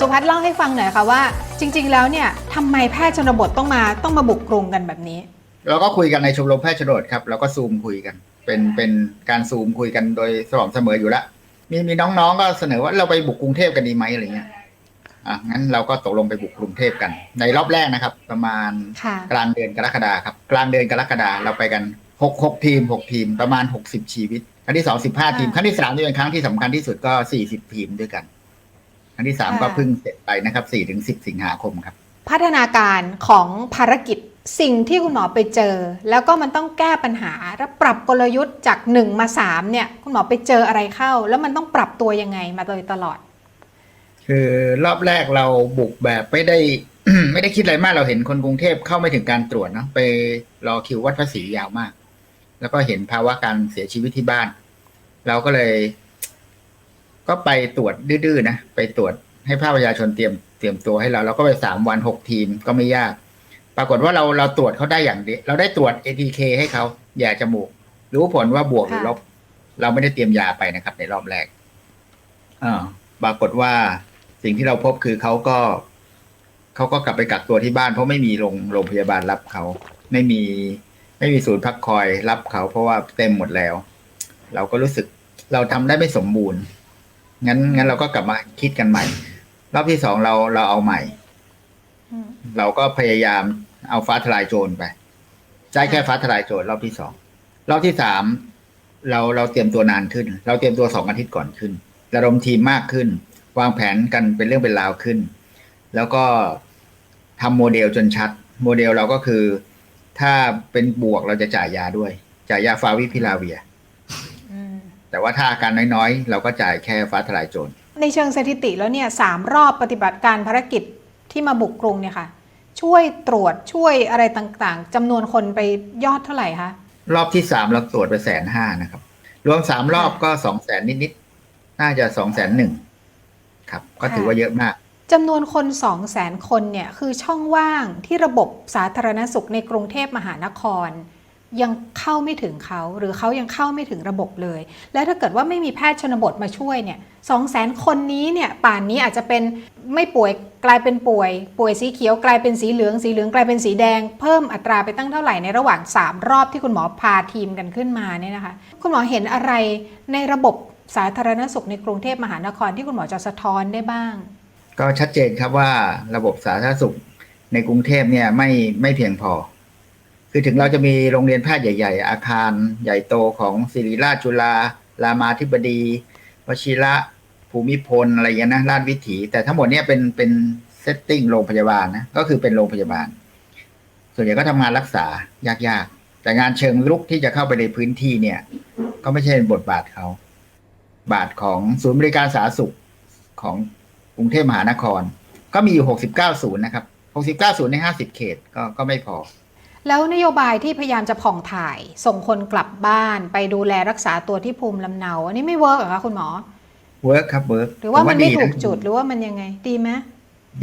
สุพัฒน์เล่าให้ฟังหน่อยค่ะว่า จริง ๆ แล้วเนี่ยทำไมแพทย์ชนบทต้องมาต้องมาบุกกรุงกันแบบนี้ เราก็คุยกันในชมรมแพทย์ชนบทครับเราก็ซูมคุยกัน เป็นเป็นการซูมคุยกันโดยสม่ำเสมออยู่แล้วมีมีน้องๆก็เสนอว่าเราไปบุกกรุงเทพกันดีไหมอะไรเงี้ยอะงั้นเราก็ตกลงไปบุกกรุงเทพกัน ในรอบแรกนะครับ ประมาณค่ะกลางเดือนกรกฎาครับ กลางเดือนกรกฎาเราไปกันหกหกทีมหกทีมประมาณหกสิบชีวิต ครั้งที่สองสิบห้าทีม ครั้งที่สามนี่เป็นครั้งที่สำคัญที่สุดก็สี่สิบทีมด้วยกันค รั้งที่สามก็ค่ะเพิ่งเสร็จไปนะครับสี่ถึงสิบสิงหาคมครับ พัฒนาการของภารกิจสิ่งที่คุณหมอไปเจอ แล้วก็มันต้องแก้ปัญหาแล้วปรับกลยุทธ์จาก 1 มา 3 เนี่ย คุณหมอไปเจออะไรเข้า แล้วมันต้องปรับตัวยังไงมาโดยตลอด คือรอบแรกเราบุกแบบไม่ได้ ไม่ได้คิดอะไรมากเราเห็นคนกรุงเทพเข้าไม่ถึงการตรวจเนาะไปรอคิววัดภาษียาวมาก แล้วก็เห็นภาวะการเสียชีวิตที่บ้าน เราก็เลย ก็ไปตรวจดื้อๆนะไปตรวจให้ภาคประชาชนเตรียมเตรียมตัวให้เราเราก็ไปสามวันหกทีมก็ไม่ยาก ปรากฏว่าเราเราตรวจเขาได้อย่างเดียวเราได้ตรวจ ATK ให้เขาแย่จมูก รู้ผลว่าบวกหรือค่ะลบ เราไม่ได้เตรียมยาไปนะครับ ในรอบแรกอ่าปรากฏว่าสิ่งที่เราพบคือเขาก็เขาก็กลับไปกักตัวที่บ้าน เพราะไม่มีโรงโรงพยาบาลรับเขาไม่มีไม่มีศูนย์พักคอยรับเขา เพราะว่าเต็มหมดแล้ว เราก็รู้สึกเราทำได้ไม่สมบูรณ์ งั้นงั้นเราก็กลับมาคิดกันใหม่ รอบที่สองเราเราเอาใหม่อืมเราก็พยายามเอาฟ้าทลายโจรไปใช้แค่ฟ้าทลายโจรรอบที่สองรอบที่สามเราเราเตรียมตัวนานขึ้น เราเตรียมตัวสองอาทิตย์ก่อนขึ้นระดมทีมมากขึ้น วางแผนกันเป็นเรื่องเป็นราวขึ้น แล้วก็ทำโมเดลจนชัด โมเดลเราก็คือ ถ้าเป็นบวกเราจะจ่ายยาด้วย จ่ายยาฟาวิพิลาเวียอืม แต่ว่าถ้าอาการน้อยๆ เราก็จ่ายแค่ฟ้าทลายโจร ในเชิงสถิติแล้วเนี่ยสามรอบปฏิบัติการภารกิจที่มาบุกกรุงเนี่ยค่ะ ช่วยตรวจช่วยอะไรต่างๆจำนวนคนไปยอดเท่าไหร่คะรอบที่สามเราตรวจไปแสนห้านะครับ รวมสามรอบก็สองแสนนิดๆน่าจะสองแสนหนึ่งครับ ก็ถือว่าเยอะมากจำนวนคน2 0 0 0 0 0คนเนี่ยคือช่องว่างที่ระบบสาธารณสุขในกรุงเทพมหานคร ยังเข้าไม่ถึงเขาหรือเขายังเข้าไม่ถึงระบบเลย และถ้าเกิดว่าไม่มีแพทย์ชนบทมาช่วยเนี่ยสองแสนคนนี้เนี่ยป่านนี้อาจจะเป็นไม่ป่วยกลายเป็นป่วย ป่วยสีเขียวกลายเป็นสีเหลือง สีเหลืองกลายเป็นสีแดง เพิ่มอัตราไปตั้งเท่าไหร่ในระหว่าง 3 รอบที่คุณหมอพาทีมกันขึ้นมาเนี่ยนะคะ คุณหมอเห็นอะไรในระบบสาธารณสุขในกรุงเทพมหานครที่คุณหมอจะสะท้อนได้บ้าง ก็ชัดเจนครับว่าระบบสาธารณสุขในกรุงเทพเนี่ยไม่ไม่เพียงพอ คือถึงเราจะมีโรงเรียนแพทย์ใหญ่ ๆ อาคารใหญ่โตของศิริราชจุฬารามาธิบดีวชิระภูมิพลอะไรอย่างเงี้นะราชวิถี แต่ทั้งหมดเนี่ยเป็นเป็นเซตติ้งโรงพยาบาลนะก็คือเป็นโรงพยาบาล ส่วนใหญ่ก็ทำงานรักษายากๆ แต่งานเชิงรุกที่จะเข้าไปในพื้นที่เนี่ย ก็ไม่ใช่บทบาทเขา บาทของศูนย์บริการสาธารณสุขของกรุงเทพมหานคร ก็มีอยู่ 69 ศูนย์นะครับ 69 ศูนย์ใน 50 เขตก็ก็ไม่พอ แล้วนโยบายที่พยายามจะผ่องถ่าย ส่งคนกลับบ้านไปดูแลรักษาตัวที่ภูมิลำเนา อันนี้ไม่เวิร์กเหรอคะคุณหมอเวิร์กครับเวิร์กหรือว่ามันไม่ผถูกนะจุดหรือว่ามันยังไง ดีไหม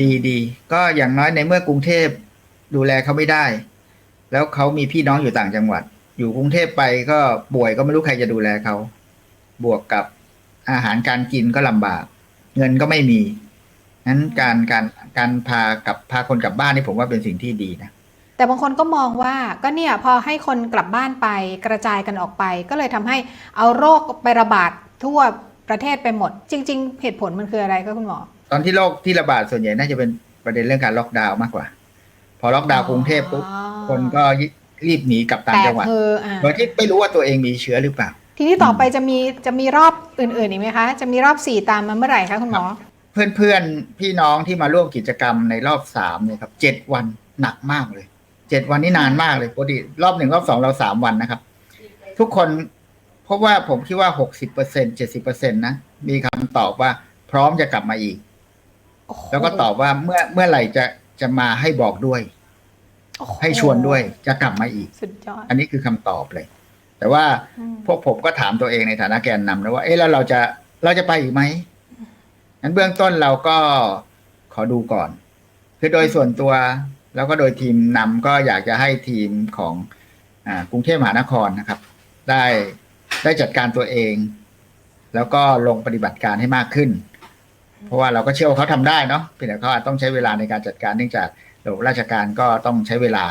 ดีดีก็อย่างน้อยในเมื่อกรุงเทพดูแลเขาไม่ได้ แล้วเขามีพี่น้องอยู่ต่างจังหวัด อยู่กรุงเทพไปก็ป่วยก็ไม่รู้ใครจะดูแลเขาบวกกับอาหารการกินก็ลำบาก เงินก็ไม่มีนั้นการการการพากลับพาคนกลับบ้านนี่ผมว่าเป็นสิ่งที่ดีนะ แต่บางคนก็มองว่าก็เนี่ยพอให้คนกลับบ้านไปกระจายกันออกไป ก็เลยทำให้เอาโรคไประบาดทั่วประเทศไปหมด จริง ๆ เหตุผลมันคืออะไรคะคุณหมอ ตอนที่โรคที่ระบาดส่วนใหญ่น่าจะเป็นประเด็นเรื่องการล็อกดาวน์มากกว่า พอล็อกดาวน์กรุงเทพปุ๊บอ๋อคนก็รีบหนีกลับต่างแต่จังหวัดคืออ่าโดยที่ไม่รู้ว่าตัวเองมีเชื้อหรือเปล่า ทีนี้ต่อไปจะมีจะมีรอบอื่นๆอีกไหมคะ จะมีรอบสี่ตามมาเมื่อไหร่คะคุณหมอ เพื่อนเพื่อนๆพี่น้องที่มาร่วมกิจกรรมในรอบสามเนี่ยครับเจ็ดวันหนักมากเลย เจ็ดวันนี่นานมากเลยปกติรอบหนึ่งรอบสองเราสามวันนะครับ ทุกคนพบว่าผมคิดว่าหกสิบเปอร์เซ็นเจ็ดสิบเปอร์เซ็นตนะ มีคำตอบว่าพร้อมจะกลับมาอีกโอ้โหแล้วก็ตอบว่าเมื่อเมื่อไหร่จะจะมาให้บอกด้วยโอ้โให้ชวนด้วยจะกลับมาอีก สุดยอด อันนี้คือคำตอบเลย แต่ว่าอืมพวกผมก็ถามตัวเองในฐานะแกนนำนะว่า เอ๊ะแล้วเราจะเราจะไปอีกไหมงั้นเบื้องต้นเราก็ขอดูก่อน คือโดยส่วนตัว แล้วก็โดยทีมนำก็อยากจะให้ทีมของอากรุงเทพมหานครนะครับ ได้ได้จัดการตัวเอง แล้วก็ลงปฏิบัติการให้มากขึ้น เพราะว่าเราก็เชื่อว่าเขาทำได้เนาะเพียงแต่เขาอาจต้องใช้เวลาในการจัดการเนื่องจากระบบราชการก็ต้องใช้เวลา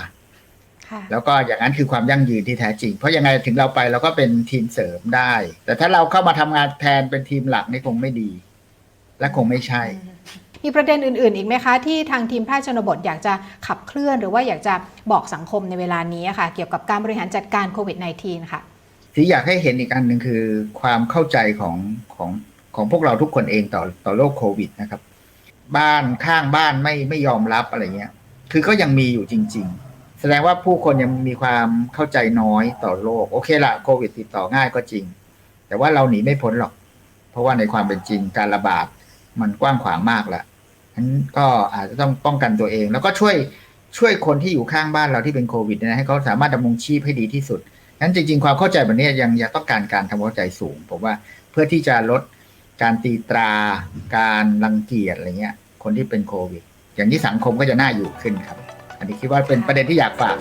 ค่ะแล้วก็อย่างนั้นคือความยั่งยืนที่แท้จริง เพราะยังไงถึงเราไปเราก็เป็นทีมเสริมได้ แต่ถ้าเราเข้ามาทำงานแทนเป็นทีมหลักนี่คงไม่ดี และคงไม่ใช่ มีประเด็นอื่น ๆ อีกไหมคะ ที่ทางทีมแพทย์ชนบทอยากจะขับเคลื่อน หรือว่าอยากจะบอกสังคมในเวลานี้ค่ะ เกี่ยวกับการบริหารจัดการโควิด -19 ค่ะ ที่อยากให้เห็นอีกอันหนึ่งคือความเข้าใจของของของพวกเราทุกคนเองต่อต่อโรคโควิดนะครับ บ้านข้างบ้านไม่ไม่ยอมรับอะไรเงี้ย คือก็ยังมีอยู่จริง ๆ แสดงว่าผู้คนยังมีความเข้าใจน้อยต่อโรคโอเคละโควิดติดต่อง่ายก็จริง แต่ว่าเราหนีไม่พ้นหรอก เพราะว่าในความเป็นจริงการระบาดมันกว้างขวางมากและฉะ นั้นก็อาจจะต้องป้องกันตัวเอง แล้วก็ช่วยช่วยคนที่อยู่ข้างบ้านเราที่เป็นโควิดนยนะให้เขาสามารถดำรงชีพให้ดีที่สุดนั้นจริง ๆ ความเข้าใจแบบนี้ยังยังต้องการการทำความเข้าใจสูงผมว่าเพื่อที่จะลดการตีตราการรังเกียจอะไรเงี้ย คนที่เป็นโควิด อย่างนี้สังคมก็จะน่าอยู่ขึ้นครับ อันนี้คิดว่าเป็นประเด็นที่อยากฝาก